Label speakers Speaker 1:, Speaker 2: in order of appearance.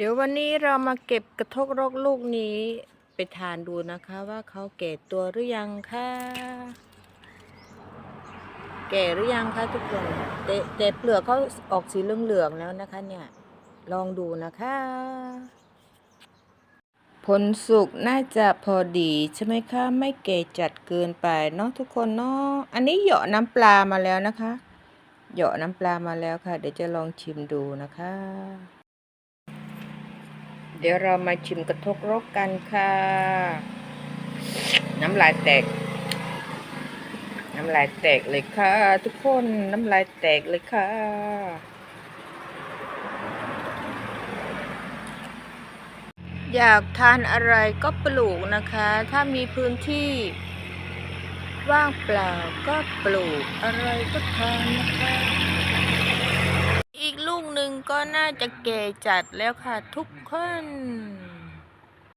Speaker 1: เดี๋ยววันนี้เรามาเก็บกระทกรกลูกนี้ไปทานดูนะคะว่าเขาแก่ตัวหรือยังคะแก่หรือยังคะทุกคนแต่แต่เปลือกเขาออกสีเหลืองๆแล้วนะคะเนี่ย ลองดูนะคะ ผลสุกน่าจะพอดีใช่ไหมคะไม่เก่จัดเกินไปเนาะทุกคนเนาะอันนี้เหยาะน้ำปลามาแล้วนะคะเหยาะน้ำปลามาแล้วค่ะ เดี๋ยวจะลองชิมดูนะคะ เดี๋ยวเรามาชิมกระทกรกกันค่ะ น้ำลายแตก น้ำลายแตกเลยค่ะ ทุกคนน้ำลายแตกเลยค่ะอยากทานอะไรก็ปลูกนะคะ ถ้ามีพื้นที่ว่างเปล่าก็ปลูกอะไรก็ทานนะคะ ก็น่าจะเก่จัดแล้วค่ะทุกคน